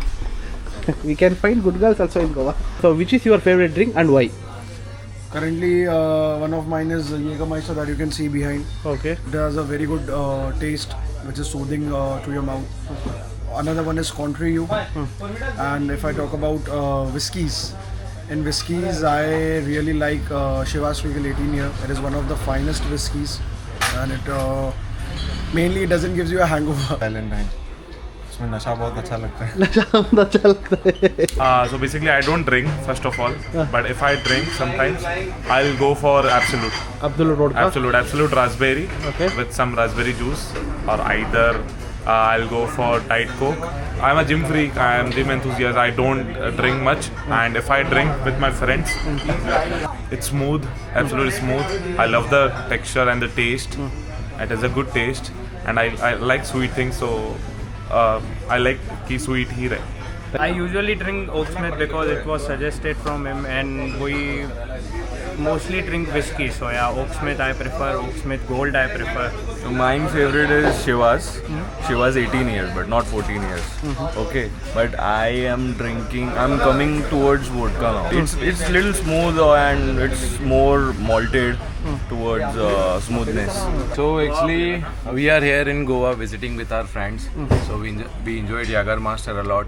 we can find good girls also in Goa so which is your favourite drink and why Currently, uh, one of mine is Jägermeister that you can see behind. Okay It has a very good uh, taste, which is soothing uh, to your mouth. Another one is Contrary You. Hmm. And if I talk about uh, whiskies, in whiskies, I really like uh, Shivas Regal 18 year. It is one of the finest whiskies, and it uh, mainly doesn't gives you a hangover. Valentine. उसमें नशा बहुत अच्छा लगता है अच्छा लगता है Uh, so basically, I don't drink first of all, but if I drink, sometimes I'll go for absolute, Abdul road का absolute, absolute raspberry Okay. with some raspberry juice, or either uh, I'll go for Diet Coke. I'm a gym freak. I am gym enthusiast. I don't uh, drink much, and if I drink with my friends, it's smooth, absolutely smooth. I love the texture and the taste. It has a good taste, and I, I like sweet things, so uh, I like ki sweet he I usually drink Oaksmith because it was suggested from him and we mostly drink whiskey. So yeah, Oaksmith I prefer. Oaksmith Gold I prefer. So mine favorite is Shivas. Hmm? Shivas 18 years, but not 14 years. Mm-hmm. Okay, but I am drinking. I'm coming towards vodka now. Hmm. It's it's little smooth uh, and it's more malted hmm. towards uh, smoothness. So actually, we are here in Goa visiting with our friends. So we we enjoyed Jagar Master a lot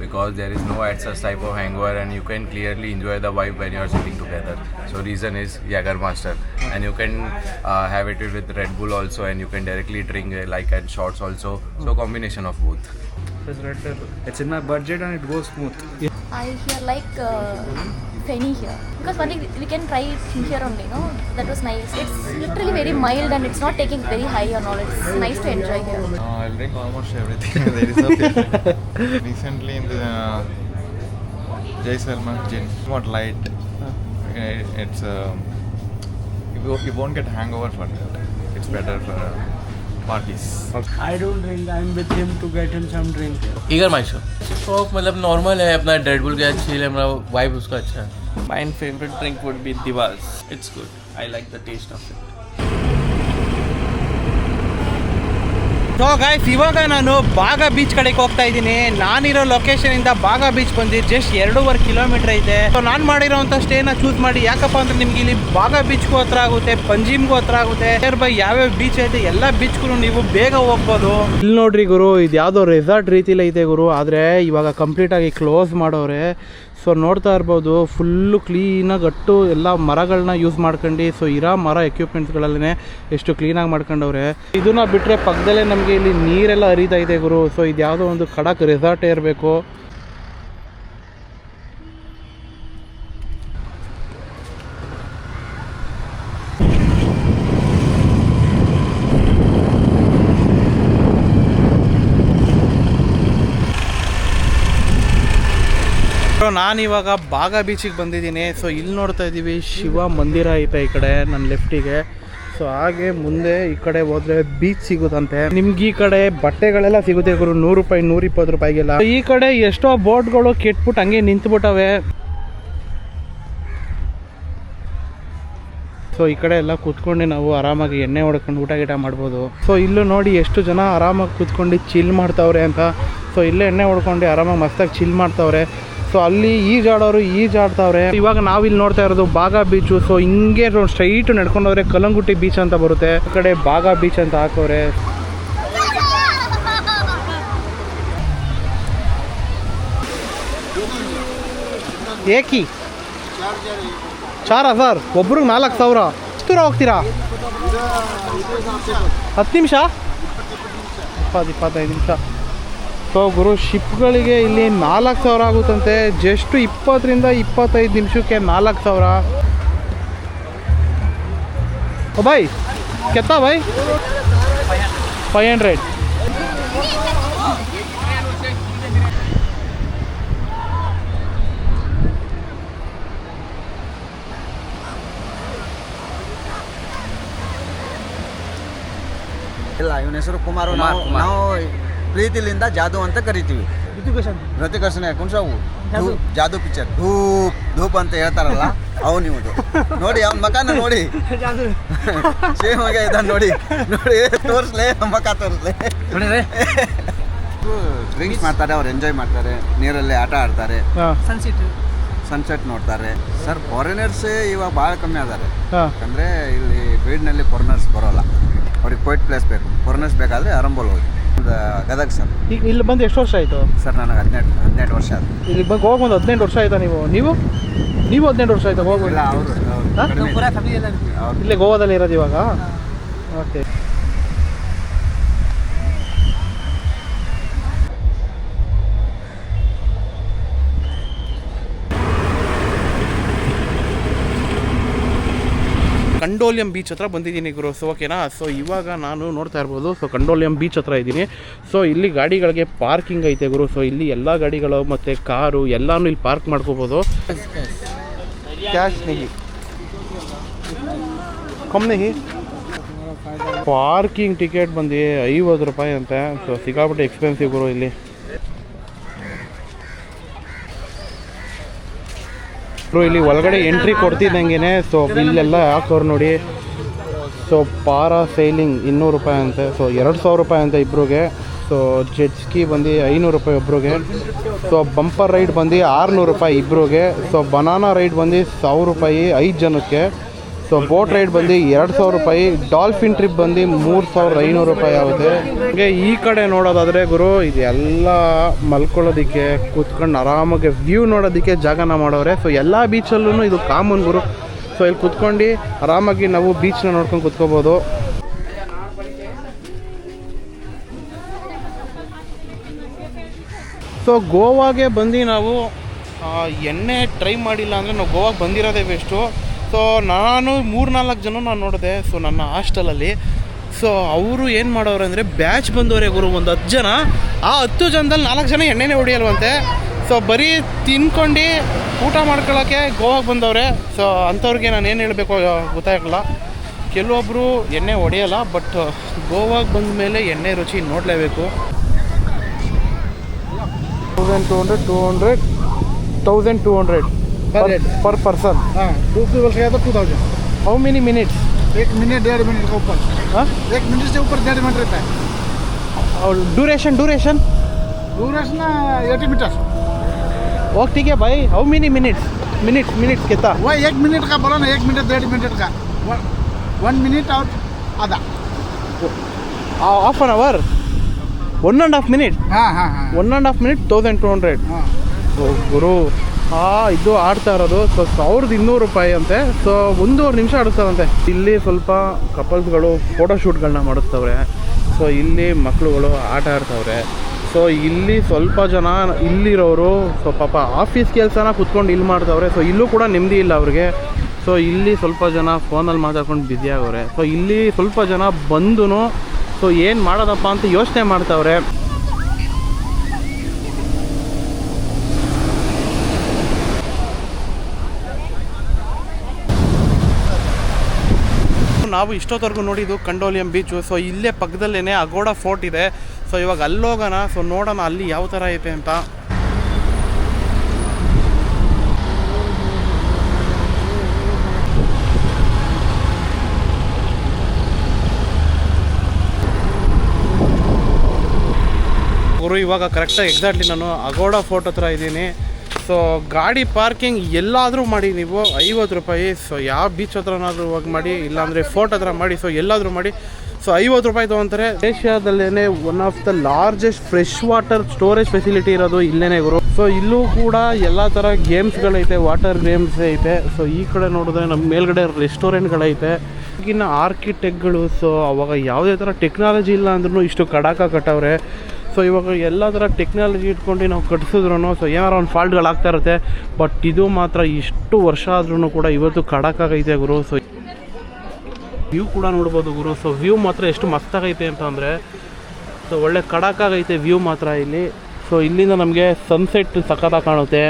because there is no at such type of hangover and you can clearly enjoy the vibe when you are sitting together. So reason is Jager Master and you can uh, have it with Red Bull also and you can directly drink uh, like at shots also. So combination of both. It's in my budget and it goes smooth. I here like uh, Feni here because only we can try it here only. No, that was nice. It's literally very mild and it's not taking very high and all. It's nice to enjoy here. Uh, I'll drink almost everything. there is no favorite. Recently in the uh, Jai Salman gin, somewhat light. Okay, It's uh, you, won't- you won't get hangover for that. It's better for uh, parties I don't drink I am with him to get him some drink eager my shop मतलब normal है अपना डेडबुल का chill है मेरा vibe उसका अच्छा है। My favourite drink would be Divas it's good I like the taste of it so guys ಇವಾಗ ನಾನು ಬಾಗ ಬೀಚ್ ಕಡೆಗೆ ಹೋಗ್ತಾ ಇದ್ದೀನಿ. ನಾನಿರೋ ಲೊಕೇಶನ್ ಇಂದ ಬಾಗ ಬೀಚ್ ಬಂದು ಜಸ್ಟ್ ಎರಡೂವರೆ ಕಿಲೋಮೀಟರ್ ಐತೆ. ಸೊ ನಾನು ಮಾಡಿರೋಂಥ ಸ್ಟೇನ ಚೂಸ್ ಮಾಡಿ. ಯಾಕಪ್ಪ ಅಂದ್ರೆ ನಿಮ್ಗೆ ಇಲ್ಲಿ ಬಾಗ ಬೀಚ್ಗೂ ಹತ್ರ ಆಗುತ್ತೆ ಪಂಜಿಮ್ಗೂ ಹತ್ರ ಆಗುತ್ತೆ. ನಿಯರ್ ಬೈ ಯಾವ್ಯಾವ ಬೀಚ್ ಐತೆ, ಎಲ್ಲ ಬೀಚ್ಗೂ ನೀವು ಬೇಗ ಹೋಗ್ಬೋದು. ಇಲ್ಲಿ ನೋಡ್ರಿ ಗುರು ಇದು ಯಾವುದೋ ರೆಸಾರ್ಟ್ ರೀತಿಲಿ ಐತೆ ಗುರು. ಆದರೆ ಇವಾಗ ಕಂಪ್ಲೀಟ್ ಆಗಿ ಕ್ಲೋಸ್ ಮಾಡೋರೆ. ಸೊ ನೋಡ್ತಾ ಇರ್ಬೋದು ಫುಲ್ಲು ಕ್ಲೀನಾಗಿ ಅಟ್ಟು ಎಲ್ಲ ಮರಗಳನ್ನ ಯೂಸ್ ಮಾಡ್ಕೊಂಡು. ಸೊ ಇರೋ ಮರ ಎಕ್ವಿಪ್ಮೆಂಟ್ಸ್ಗಳಲ್ಲೇ ಎಷ್ಟು ಕ್ಲೀನಾಗಿ ಮಾಡ್ಕೊಂಡವ್ರೆ. ಇದನ್ನ ಬಿಟ್ಟರೆ ಪಕ್ಕದಲ್ಲೇ ನಮಗೆ ಇಲ್ಲಿ ನೀರೆಲ್ಲ ಹರಿತಾ ಇದೆ ಗುರು. ಸೊ ಇದು ಯಾವುದೋ ಒಂದು ಖಡಕ್ ರೆಸಾರ್ಟೇ ಇರಬೇಕು ನಾನಿವಾಗ ಬಾಗ ಬೀಚಿಗೆ ಬಂದಿದ್ದೀನಿ. ಸೊ ಇಲ್ಲಿ ನೋಡ್ತಾ ಇದ್ದೀವಿ, ಶಿವ ಮಂದಿರ ಐತೆ ಈ ಕಡೆ ನನ್ನ ಲೆಫ್ಟಿಗೆ ಸೊ ಹಾಗೆ ಮುಂದೆ ಈ ಕಡೆ ಹೋದ್ರೆ ಬೀಚ್ ಸಿಗುತ್ತಂತೆ. ನಿಮ್ಗೆ ಈ ಕಡೆ ಬಟ್ಟೆಗಳೆಲ್ಲ ಸಿಗುತ್ತೆ ಗುರು, ನೂರು ರೂಪಾಯಿ, ನೂರ ಇಪ್ಪತ್ತು ರೂಪಾಯಿಗೆಲ್ಲ. ಈ ಕಡೆ ಎಷ್ಟೋ ಬೋಟ್ಗಳು ಕೆಟ್ಬಿಟ್ಟು ಹಂಗೆ ನಿಂತ್ಬಿಟ್ಟವೆ. ಸೊ ಈ ಕಡೆ ಎಲ್ಲ ಕೂತ್ಕೊಂಡು ನಾವು ಆರಾಮಾಗಿ ಎಣ್ಣೆ ಹೊಡ್ಕೊಂಡು ಊಟ ಗೀಟ ಮಾಡ್ಬೋದು. ಸೊ ಇಲ್ಲೂ ನೋಡಿ ಎಷ್ಟು ಜನ ಆರಾಮಾಗಿ ಕೂತ್ಕೊಂಡು ಚಿಲ್ ಮಾಡ್ತಾವ್ರೆ ಅಂತ. ಸೊ ಇಲ್ಲೇ ಎಣ್ಣೆ ಹೊಡ್ಕೊಂಡು ಆರಾಮಾಗಿ ಮಸ್ತಾಗಿ ಚಿಲ್ ಮಾಡ್ತಾವ್ರೆ. ಸೊ ಅಲ್ಲಿ ಈಜಾಡೋರು ಈಜಾಡ್ತಾವ್ರೆ ಇವಾಗ ನಾವು ಇಲ್ಲಿ ನೋಡ್ತಾ ಇರೋದು ಬಾಗಾ ಬೀಚು ಸೊ ಹಿಂಗೆ ಸ್ಟ್ರೈಟ್ ನಡ್ಕೊಂಡವ್ರೆ ಕಲಂಗುಟ್ಟಿ ಬೀಚ್ ಅಂತ ಬರುತ್ತೆ. ಆ ಕಡೆ ಬಾಗಾ ಬೀಚ್ ಅಂತ ಹಾಕೋರೆ. ಏಕಿ? ಚಾರ ಸರ್ ಒಬ್ರಿಗೆ ನಾಲ್ಕು ಸಾವಿರ. ಎಷ್ಟು ದೂರ ಹೋಗ್ತೀರಾ? ಹತ್ತು ನಿಮಿಷ? ಇಪ್ಪತ್ತು ಇಪ್ಪತ್ತೈದು ನಿಮಿಷ. ಸೊ ಗುರು ಶಿಪ್ಗಳಿಗೆ ಇಲ್ಲಿ ನಾಲ್ಕು ಸಾವಿರ ಆಗುತ್ತಂತೆ. ಜಸ್ಟ್ ಇಪ್ಪತ್ತರಿಂದ ಇಪ್ಪತ್ತೈದು ನಿಮಿಷಕ್ಕೆ ನಾಲ್ಕು ಸಾವಿರ. Oh boy. ಕೆತ್ತ ಬಾಯ್. Five hundred. ಇಲ್ಲ ಇವನ ಹೆಸರು ಕುಮಾರ್. ನಾವು ನಾವು ಪ್ರೀತಿಲಿಂದ ಜಾದು ಅಂತ ಕರಿತೀವಿ. ಋತಿಕರ್ಷಣ ಕುಂಶಾವು ಜಾದು ಪಿಕ್ಚರ್. ಧೂಪ್ ಧೂಪ್ ಅಂತ ಹೇಳ್ತಾರಲ್ಲ ಅವು ನೀವು ನೋಡಿ ಅವ್ನ ಮಕಾನ ನೋಡಿ. ಸೇಮ್ ಆಗೇ ಇದ್ದಾನೆ ನೋಡಿ. ನೋಡಿ ತೋರಿಸ್ಲೆ ಮಕ ತೋರಿಸ್ಲೆ. ಡ್ರಿಂಕ್ಸ್ ಮಾಡ್ತಾರೆ ಅವ್ರು ಎಂಜಾಯ್ ಮಾಡ್ತಾರೆ ನೀರಲ್ಲಿ ಆಟ ಆಡ್ತಾರೆ. ಸನ್ಸೆಟ್. ಸನ್ಸೆಟ್ ನೋಡ್ತಾರೆ. ಸರ್ ಫಾರಿನರ್ಸ್ ಇವಾಗ ಭಾಳ ಕಮ್ಮಿ ಅದಾರೆ. ಅಂದ್ರೆ ಯಾಕಂದರೆ ಇಲ್ಲಿ ಬೀಡ್ನಲ್ಲಿ ಫಾರಿನರ್ಸ್ ಬರೋಲ್ಲ. ಅವ್ರಿಗೆ ಕ್ವೈಟ್ ಪ್ಲೇಸ್ ಬೇಕು. ಫಾರಿನರ್ಸ್ ಬೇಕಾದರೆ ಆರಂಭಲ್ ಹೋಗಿ. ಗದಗ್ ಸರ್. ಈಗ ಇಲ್ಲಿ ಬಂದು ಎಷ್ಟು ವರ್ಷ ಆಯಿತು? ಸರ್ ನನಗೆ ಹದಿನೆಂಟು ಹದಿನೆಂಟು ವರ್ಷ ಆಯ್ತು. ಇಲ್ಲಿ ಬಂದು ಹೋಗಿ ಬಂದು ಹದಿನೆಂಟು ವರ್ಷ ಆಯ್ತಾ ನೀವು? ನೀವು? ನೀವು ಹದಿನೆಂಟು ವರ್ಷ ಆಯ್ತಾ ಹೋಗಿ ಇಲ್ಲ ಅವರು? ಇಲ್ಲೇ ಗೋವಾದಲ್ಲಿ ಇರೋದು ಇವಾಗ? ಓಕೆ ಕಂಡೋಲಿಯಂ ಬೀಚ್ ಹತ್ರ ಬಂದಿದ್ದೀನಿ ಗುರು. ಸೊ ಓಕೆನಾ ಸೊ ಇವಾಗ ನಾನು ನೋಡ್ತಾ ಇರ್ಬೋದು. ಸೊ ಕಂಡೋಲಿಯಂ ಬೀಚ್ ಹತ್ರ ಇದ್ದೀನಿ. ಸೊ ಇಲ್ಲಿ ಗಾಡಿಗಳಿಗೆ ಪಾರ್ಕಿಂಗ್ ಐತೆ ಗುರು. ಸೊ ಇಲ್ಲಿ ಎಲ್ಲ ಗಾಡಿಗಳು ಮತ್ತು ಕಾರು ಎಲ್ಲಾನು ಇಲ್ಲಿ ಪಾರ್ಕ್ ಮಾಡ್ಕೋಬೋದು. ಕ್ಯಾಶ್ ಪಾರ್ಕಿಂಗ್ ಟಿಕೆಟ್ ಬಂದು ಐವತ್ತು ರೂಪಾಯಿ ಅಂತೆ. ಸೊ ಸಿಕ್ಕಾಪಟ್ಟೆ ಎಕ್ಸ್ಪೆನ್ಸಿವ್ ಗುರು ಇಲ್ಲಿ. ಬ್ರೋ ಇಲ್ಲಿ ಒಳಗಡೆ ಎಂಟ್ರಿ ಕೊಡ್ತಿದ್ದಂಗೆ ಸೊ ಇಲ್ಲೆಲ್ಲ ಹಾಕೋರು ನೋಡಿ. ಸೊ ಪಾರಾ ಸೈಲಿಂಗ್ ಇನ್ನೂರು ರೂಪಾಯಿ ಅಂತೆ. ಸೊ ಎರಡು ಸಾವಿರ ರೂಪಾಯಿ ಅಂತೆ ಇಬ್ರಿಗೆ. ಸೊ ಜೆಟ್ಸ್ಕಿ ಬಂದು ಐನೂರು ರೂಪಾಯಿ ಒಬ್ರಿಗೆ. ಸೊ ಬಂಪರ್ ರೈಡ್ ಬಂದು ಆರುನೂರು ರೂಪಾಯಿ ಇಬ್ರಿಗೆ. ಸೊ ಬನಾನಾ ರೈಡ್ ಬಂದು ಸಾವಿರ ರೂಪಾಯಿ ಐದು ಜನಕ್ಕೆ. ಸೊ ಬೋಟ್ ರೈಡ್ ಬಂದು ಎರಡು ಸಾವಿರ ರೂಪಾಯಿ ಡಾಲ್ಫಿನ್ ಟ್ರಿಪ್ ಬಂದು ಮೂರು ಸಾವಿರದ ಐನೂರು ರೂಪಾಯಿ ಆಗುತ್ತೆ. ಹಾಗೆ ಈ ಕಡೆ ನೋಡೋದಾದರೆ ಗುರು ಇದೆಲ್ಲ ಮಲ್ಕೊಳ್ಳೋದಕ್ಕೆ, ಕೂತ್ಕೊಂಡು ಆರಾಮಾಗಿ ವ್ಯೂ ನೋಡೋದಕ್ಕೆ ಜಾಗನ ಮಾಡೋರೆ. ಸೊ ಎಲ್ಲ ಬೀಚಲ್ಲೂ ಇದು ಕಾಮನ್ ಗುರು. ಸೊ ಇಲ್ಲಿ ಕುತ್ಕೊಂಡು ಆರಾಮಾಗಿ ನಾವು ಬೀಚ್ನ ನೋಡ್ಕೊಂಡು ಕುತ್ಕೋಬೋದು. ಸೊ ಗೋವಾಗೆ ಬಂದು ನಾವು ಎಣ್ಣೆ ಟ್ರೈ ಮಾಡಿಲ್ಲ ಅಂದರೆ ನಾವು ಗೋವಾಗೆ ಬಂದಿರೋದೇ ವೇಸ್ಟು ಸೊ ನಾನು ಮೂರು ನಾಲ್ಕು ಜನ ನಾನು ನೋಡಿದೆ. ಸೊ ನನ್ನ ಹಾಸ್ಟೆಲಲ್ಲಿ ಸೊ ಅವರು ಏನು ಮಾಡೋರು ಅಂದರೆ ಬ್ಯಾಚ್ ಬಂದವರೇ ಗುರು, ಒಂದು ಹತ್ತು ಜನ. ಆ ಹತ್ತು ಜನದಲ್ಲಿ ನಾಲ್ಕು ಜನ ಎಣ್ಣೆನೇ ಹೊಡಿಯಲ್ವಂತೆ. ಸೊ ಬರೀ ತಿನ್ಕೊಂಡು ಊಟ ಮಾಡ್ಕೊಳ್ಳೋಕ್ಕೆ ಗೋವಾಗೆ ಬಂದವ್ರೆ. ಸೊ ಅಂಥವ್ರಿಗೆ ನಾನು ಏನು ಹೇಳಬೇಕು ಗೊತ್ತಾಗಲ್ಲ ಕೆಲವೊಬ್ಬರು ಎಣ್ಣೆ ಹೊಡೆಯಲ್ಲ ಬಟ್ ಗೋವಾಗೆ ಬಂದ ಮೇಲೆ ಎಣ್ಣೆ ರುಚಿ ನೋಡಲೇಬೇಕು. Thousand two hundred two hundred thousand two hundred पर पर्सन हाँ टू पीपल का तो two thousand how many minutes एक मिनट डेढ़ मिनट का ऊपर हाँ एक मिनट से ऊपर डेढ़ मिनट रहता है और ड्यूरेशन ड्यूरेशन दूर ना एटी मीटर वो ठीक है भाई how many minutes minutes minutes कितना वह एक मिनट का बोला ना एक मिनट डेढ़ मिनट का वन मिनट और आधा half an hour one and half minute हाँ हाँ हाँ one and half minute thousand two hundred हाँ ಗುರು ಆ, ಇದು ಆಡ್ತಾ ಇರೋದು. ಸೊ ಸಾವಿರದ ಇನ್ನೂರು ರೂಪಾಯಿ ಅಂತೆ. ಸೊ ಒಂದೂವರೆ ನಿಮಿಷ ಆಡಿಸ್ತಾರಂತೆ ಇಲ್ಲಿ ಸ್ವಲ್ಪ ಕಪಲ್ಸ್ಗಳು ಫೋಟೋಶೂಟ್ಗಳನ್ನ ಮಾಡಿಸ್ತವ್ರೆ. ಸೊ ಇಲ್ಲಿ ಮಕ್ಕಳುಗಳು ಆಟ ಆಡ್ತವ್ರೆ. ಸೊ ಇಲ್ಲಿ ಸ್ವಲ್ಪ ಜನ ಇಲ್ಲಿರೋರು ಸೊ ಪಾಪ ಆಫೀಸ್ ಕೆಲಸನ ಕುತ್ಕೊಂಡು ಇಲ್ಲಿ ಮಾಡ್ತವ್ರೆ. ಸೊ ಇಲ್ಲೂ ಕೂಡ ನೆಮ್ಮದಿ ಇಲ್ಲ ಅವ್ರಿಗೆ. ಸೊ ಇಲ್ಲಿ ಸ್ವಲ್ಪ ಜನ ಫೋನಲ್ಲಿ ಮಾತಾಡ್ಕೊಂಡು ಬ್ಯುಸಿ ಆಗವ್ರೆ. ಸೊ ಇಲ್ಲಿ ಸ್ವಲ್ಪ ಜನ ಬಂದು ಸೊ ಏನು ಮಾಡೋದಪ್ಪ ಅಂತ ಯೋಚನೆ ಮಾಡ್ತವ್ರೆ. ನಾವು ಇಷ್ಟೊತ್ತವರೆಗೂ ನೋಡಿದ್ದು ಕಂಡೋಲಿಯಂ ಬೀಚು. ಸೊ ಇಲ್ಲೇ ಪಕ್ಕದಲ್ಲೇ ಅಗೋಡ ಫೋರ್ಟ್ ಇದೆ. ಸೊ ಇವಾಗ ಅಲ್ಲೋಗೋಣ. ಸೊ ನೋಡೋಣ ಅಲ್ಲಿ ಯಾವ ಥರ ಐತೆ ಅಂತ. ಇವಾಗ ಕರೆಕ್ಟಾಗಿ ಎಕ್ಸಾಕ್ಟ್ಲಿ ನಾನು ಅಗೋಡ ಫೋರ್ಟ್ ಹತ್ರ ಇದ್ದೀನಿ. ಸೊ ಗಾಡಿ ಪಾರ್ಕಿಂಗ್ ಎಲ್ಲಾದರೂ ಮಾಡಿ ನೀವು ಐವತ್ತು ರೂಪಾಯಿ ಸೊ ಯಾವ ಬೀಚ್ ಹತ್ರನಾದರೂ ಹೋಗಿ ಮಾಡಿ, ಇಲ್ಲಾಂದರೆ ಫೋರ್ಟ್ ಹತ್ರ ಮಾಡಿ ಸೊ ಎಲ್ಲಾದರೂ ಮಾಡಿ ಸೊ ಐವತ್ತು ರೂಪಾಯಿ ತೊಗೊಂತಾರೆ. ಏಷ್ಯಾದಲ್ಲೇ one of the largest fresh water storage facility ಇರೋದು ಇಲ್ಲೇ ಗುರು. ಸೊ ಇಲ್ಲೂ ಕೂಡ ಎಲ್ಲ ಥರ ಗೇಮ್ಸ್ಗಳೈತೆ ವಾಟರ್ ಗೇಮ್ಸ್ ಐತೆ. ಸೊ ಈ ಕಡೆ ನೋಡಿದ್ರೆ ನಮ್ಮ ಮೇಲ್ಗಡೆ ರೆಸ್ಟೋರೆಂಟ್ಗಳೈತೆ ಈಗಿನ ಆರ್ಕಿಟೆಕ್ಟ್ಗಳು ಸೊ ಅವಾಗ ಯಾವುದೇ ಥರ ಟೆಕ್ನಾಲಜಿ ಇಲ್ಲ ಅಂದ್ರೂ ಇಷ್ಟು ಕಡಾಕ ಕಟ್ಟವ್ರೆ. ಸೊ ಇವಾಗ ಎಲ್ಲ ಥರ ಟೆಕ್ನಾಲಜಿ ಇಟ್ಕೊಂಡು ನಾವು ಕಟ್ಸಿದ್ರು ಸೊ ಏನಾರು ಒಂದು ಫಾಲ್ಟ್ಗಳಾಗ್ತಾ ಇರುತ್ತೆ. ಬಟ್ ಇದು ಮಾತ್ರ ಇಷ್ಟು ವರ್ಷ ಆದ್ರೂ ಕೂಡ ಇವತ್ತು ಕಡಕ್ಕಾಗೈತೆ ಗುರು. ಸೊ ವ್ಯೂ ಕೂಡ ನೋಡ್ಬೋದು ಗುರು. ಸೊ ವ್ಯೂ ಮಾತ್ರ ಎಷ್ಟು ಮಸ್ತಾಗೈತೆ ಅಂತ ಅಂದರೆ ಸೊ ಒಳ್ಳೆ ಕಡಕ್ಕಾಗೈತೆ ವ್ಯೂ ಮಾತ್ರ ಇಲ್ಲಿ. ಸೊ ಇಲ್ಲಿಂದ ನಮಗೆ ಸನ್ಸೆಟ್ ಸಖತ್ತಾಗಿ ಕಾಣುತ್ತೆ.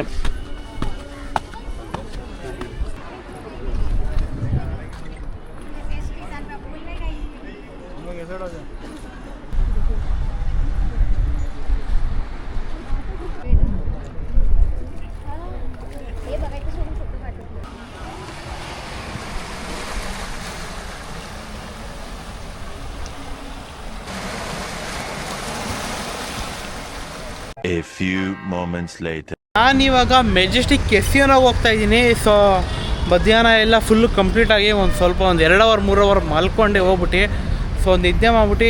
Later. ಇವಾಗ ಮೆಜೆಸ್ಟಿಕ್ ಕೆಫಿಯೋನಾಗ ಹೋಗ್ತಾ ಇದ್ದೀನಿ. ಸೊ ಮಧ್ಯಾಹ್ನ ಎಲ್ಲ ಫುಲ್ಲು ಕಂಪ್ಲೀಟ್ ಆಗಿ ಒಂದು ಸ್ವಲ್ಪ ಒಂದು ಎರಡು ಅವರ್ ಮೂರು ಅವರ್ ಮಲ್ಕೊಂಡೆ ಹೋಗ್ಬಿಟ್ಟು ಸೊ ಒಂದು ನಿದ್ದೆ ಮಾಡ್ಬಿಟ್ಟು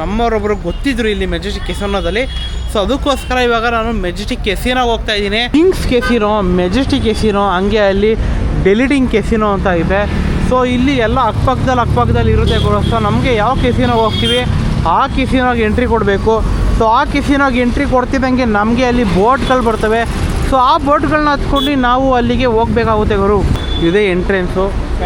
ನಮ್ಮವರೊಬ್ಬರು ಗೊತ್ತಿದ್ರು ಇಲ್ಲಿ ಮೆಜೆಸ್ಟಿಕ್ ಕೆಫಿಯೋನದಲ್ಲಿ ಸೊ ಅದಕ್ಕೋಸ್ಕರ ಇವಾಗ ನಾನು ಮೆಜೆಸ್ಟಿಕ್ ಕೆಸಿನ ಹೋಗ್ತಾ ಇದ್ದೀನಿ. ಕಿಂಗ್ಸ್ ಕೆಸಿನೋ ಮೆಜೆಸ್ಟಿಕ್ ಕೆಸಿನೋ ಹಂಗೆ ಅಲ್ಲಿ ಡೆಲಿಟಿಂಗ್ ಕೆಸಿನೋ ಅಂತ ಇದೆ. ಸೊ ಇಲ್ಲಿ ಎಲ್ಲ ಅಕ್ಕಪಕ್ಕದಲ್ಲಿ ಅಕ್ಕಪಕ್ಕದಲ್ಲಿ ಇರುತ್ತೆ ಸೊ ನಮಗೆ ಯಾವ ಕೆಸಿನೋ ಹೋಗ್ತೀವಿ, ಆ ಕೆಫಿನಾಗ ಎಂಟ್ರಿ ಕೊಡಬೇಕು. ಸೊ ಆ ಕಿಸಿನಾಗ ಎಂಟ್ರಿ ಕೊಡ್ತಿದ್ದಂಗೆ ನಮಗೆ ಅಲ್ಲಿ ಬೋಟ್ಗಳು ಬರ್ತವೆ. ಸೊ ಆ ಬೋಟ್ಗಳನ್ನ ಹತ್ಕೊಂಡು ನಾವು ಅಲ್ಲಿಗೆ ಹೋಗ್ಬೇಕಾಗುತ್ತೆ ಗುರು. ಇದೇ ಎಂಟ್ರೆನ್ಸು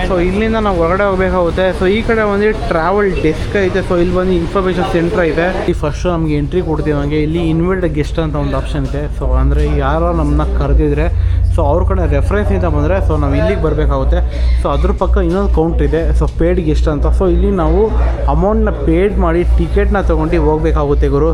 ಸೊ ಇಲ್ಲಿಂದ ನಾವು ಹೊರಗಡೆ ಹೋಗ್ಬೇಕಾಗುತ್ತೆ. ಸೊ ಈ ಕಡೆ ಒಂದು ಟ್ರಾವೆಲ್ ಡೆಸ್ಕ್ ಐತೆ. ಸೊ ಇಲ್ಲಿ ಬಂದು ಇನ್ಫಾರ್ಮೇಷನ್ ಸೆಂಟರ್ ಐತೆ. ಈ ಫಸ್ಟ್ ನಮಗೆ ಎಂಟ್ರಿ ಕೊಡ್ತಿದ್ದಂಗೆ ಇಲ್ಲಿ ಇನ್ವೈಟ್ ಗೆಸ್ಟ್ ಅಂತ ಒಂದು ಆಪ್ಷನ್ ಇದೆ ಸೊ ಅಂದರೆ ಯಾರೋ ನಮ್ಮನ್ನ ಕರೆದಿದ್ರೆ ಸೊ ಅವ್ರ ಕಡೆ ರೆಫರೆನ್ಸ್ ಇಂದ ಬಂದರೆ ಸೊ ನಾವು ಇಲ್ಲಿಗೆ ಬರಬೇಕಾಗುತ್ತೆ. ಸೊ ಅದ್ರ ಪಕ್ಕ ಇನ್ನೊಂದು ಕೌಂಟ್ರ್ ಇದೆ. ಸೊ ಪೇಡ್ ಗೆಸ್ಟ್ ಅಂತ. ಸೊ ಇಲ್ಲಿ ನಾವು ಅಮೌಂಟ್ನ ಪೇಡ್ ಮಾಡಿ ಟಿಕೆಟ್ನ ತೊಗೊಂಡು ಹೋಗ್ಬೇಕಾಗುತ್ತೆ ಗುರು.